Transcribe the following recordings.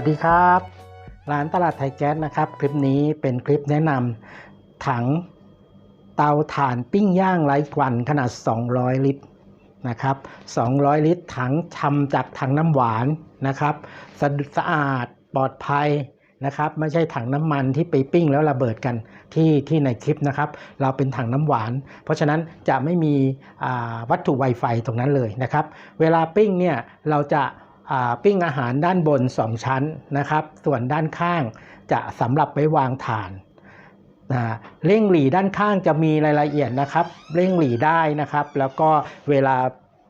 สวัสดีครับ ร้านตลาดไทยแก๊สนะครับ คลิปนี้เป็นคลิปแนะนำถังเตาถ่านปิ้งย่างไร้ควันขนาด 200 ลิตรนะครับ 200 ลิตรถังทำจากถังน้ำหวานนะครับสะสะอาดปลอดภัยนะครับ ไม่ใช่ถังน้ำมันที่ไปปิ้งแล้วระเบิดกันที่ที่ในคลิปนะครับ เราเป็นถังน้ำหวาน เพราะฉะนั้นจะไม่มีวัตถุไวไฟตรงนั้นเลยนะครับ เวลาปิ้งเนี่ยเราจะ ปิ้งอาหารด้านบน 2 ชั้นนะครับ ส่วนด้านข้างจะสำหรับไว้วางถ่านนะเร่งหลีด้านข้างจะมีรายละเอียดนะครับ เร่งหลีได้นะครับ แล้วก็เวลา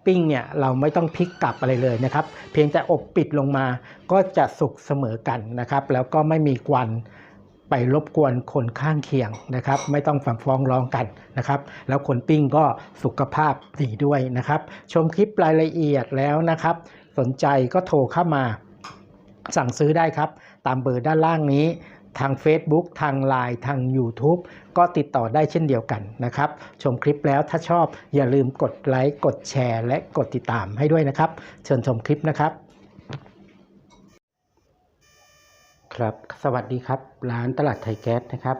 ปิ้งเนี่ยเราไม่ต้องพลิกกลับอะไรเลยนะครับ เพียงแต่อบปิดลงมาก็จะสุกเสมอกันนะครับ แล้วก็ไม่มีควันไปรบกวนคนข้างเคียงนะครับ ไม่ต้องฝังฟ้องร้องกันนะครับ แล้วคนปิ้งก็สุขภาพดีด้วยนะครับ ชมคลิปรายละเอียดแล้วนะครับ สนใจก็โทรเข้ามา สั่งซื้อได้ครับ ตามเบอร์ด้านล่างนี้ ทาง Facebook ทาง Line ทาง YouTube ก็ติดต่อได้เช่นเดียวกันนะครับ ชมคลิปแล้วถ้าชอบอย่าลืมกดไลค์กดแชร์ และกดติดตามให้ด้วยนะครับ เชิญชมคลิปนะครับครับ สวัสดีครับ ร้านตลาดไทยแก๊สนะครับ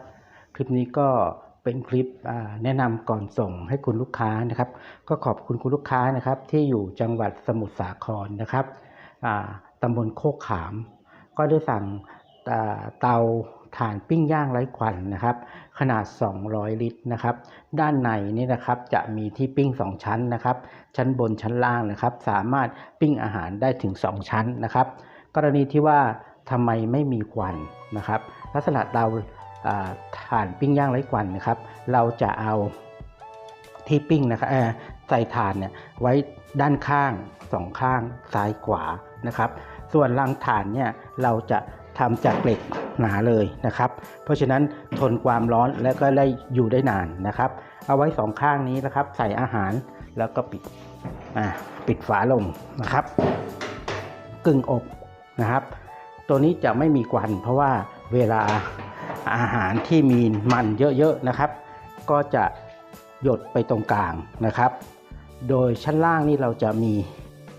คลิปนี้ก็ เป็นคลิปแนะนำก่อนส่งให้คุณลูกค้านะครับ ก็ขอบคุณคุณลูกค้านะครับ ที่อยู่จังหวัดสมุทรสาครนะครับอ่าตำบลโคกขาม ก็ได้สั่งเตาถ่านปิ้งย่างไร้ควันนะครับ ขนาด 200 ลิตรนะครับ ด้านในนี่นะครับจะมีที่ปิ้ง 2 ชั้นนะครับ ชั้นบนชั้นล่างนะครับ สามารถปิ้งอาหารได้ถึง 2 ชั้นนะครับ กรณีที่ว่าทำไมไม่มีควันนะครับ ลักษณะเตา ถ่านปิ้งย่างไร้ควันนะครับ เราจะเอาที่ปิ้งนะครับใส่ถ่านเนี่ยไว้ด้านข้างสองข้างซ้ายขวานะครับ ส่วนรังถ่านเนี่ยเราจะทำจากเหล็กหนาเลยนะครับ เพราะฉะนั้นทนความร้อนและก็ได้อยู่ได้นานนะครับ เอาไว้สองข้างนี้นะครับ ใส่อาหารแล้วก็ปิดปิดฝาลงนะครับ กึ่งอบนะครับ ตัวนี้จะไม่มีควันเพราะว่าเวลา อาหารที่มีมันเยอะๆนะครับ ก็จะหยดไปตรงกลางนะครับ โดยชั้นล่างนี่เราจะมี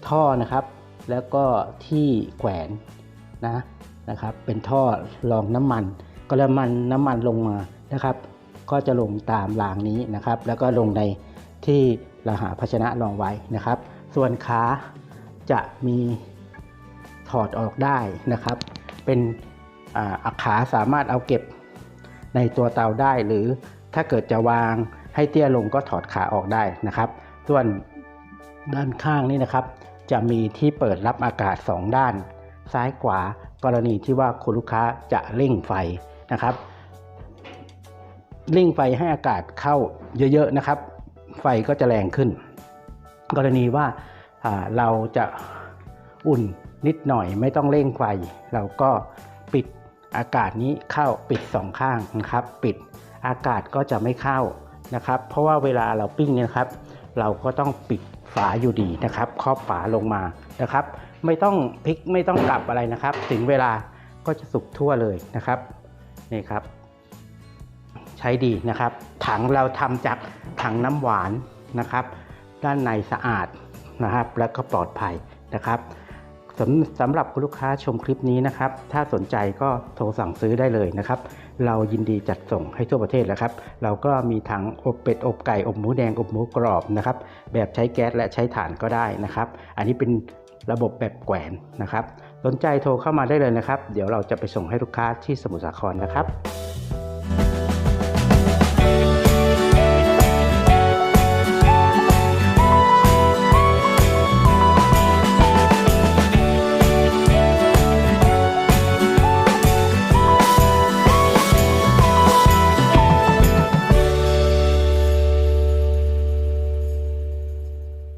ท่อนะครับ แล้วก็ที่แขวนนะนะครับเป็นท่อรองน้ำมันก็แล้วมันน้ำมันลงมานะครับ ก็จะลงตามรางนี้นะครับ แล้วก็ลงในที่เราหาภาชนะรองไว้นะครับ ส่วนขาจะมีถอดออกได้นะครับ เป็นอ่าอาขาสามารถเอาเก็บ ในตัวเตาได้หรือถ้าเกิดจะวางให้เตี้ยลงก็ถอดขาออกได้นะครับ ส่วนด้านข้างนี่นะครับ จะมีที่เปิดรับอากาศ 2 ด้าน ซ้ายขวากรณีที่ว่าคุณลูกค้าจะเร่งไฟนะครับเร่งไฟให้อากาศเข้าเยอะๆนะครับ ไฟก็จะแรงขึ้น กรณีว่าอ่าเราจะอุ่นนิดหน่อยไม่ต้องเร่งไฟ เราก็ปิด อากาศนี้เข้าปิดสองข้างนะครับ ปิดอากาศก็จะไม่เข้านะครับ เพราะว่าเวลาเราปิ้งเนี่ยครับ เราก็ต้องปิดฝาอยู่ดีนะครับ ครอบฝาลงมานะครับ ไม่ต้องพลิกไม่ต้องกลับอะไรนะครับ ถึงเวลาก็จะสุกทั่วเลยนะครับนี่ครับ ใช้ดีนะครับ ถังเราทำจากถังน้ำหวานนะครับ ด้านในสะอาดนะครับ แล้วก็ปลอดภัยนะครับ สำสำหรับคุณลูกค้าชมคลิปนี้นะครับ ถ้าสนใจก็โทรสั่งซื้อได้เลยนะครับ เรายินดีจัดส่งให้ทั่วประเทศแล้วครับ เราก็มีทั้งอบเป็ดอบไก่อบหมูแดงอบหมูกรอบนะครับ แบบใช้แก๊สและใช้ถ่านก็ได้นะครับ อันนี้เป็นระบบแบบแกวนนะครับ สนใจโทรเข้ามาได้เลยนะครับ เดี๋ยวเราจะไปส่งให้ลูกค้าที่สมุทรสาครนะครับ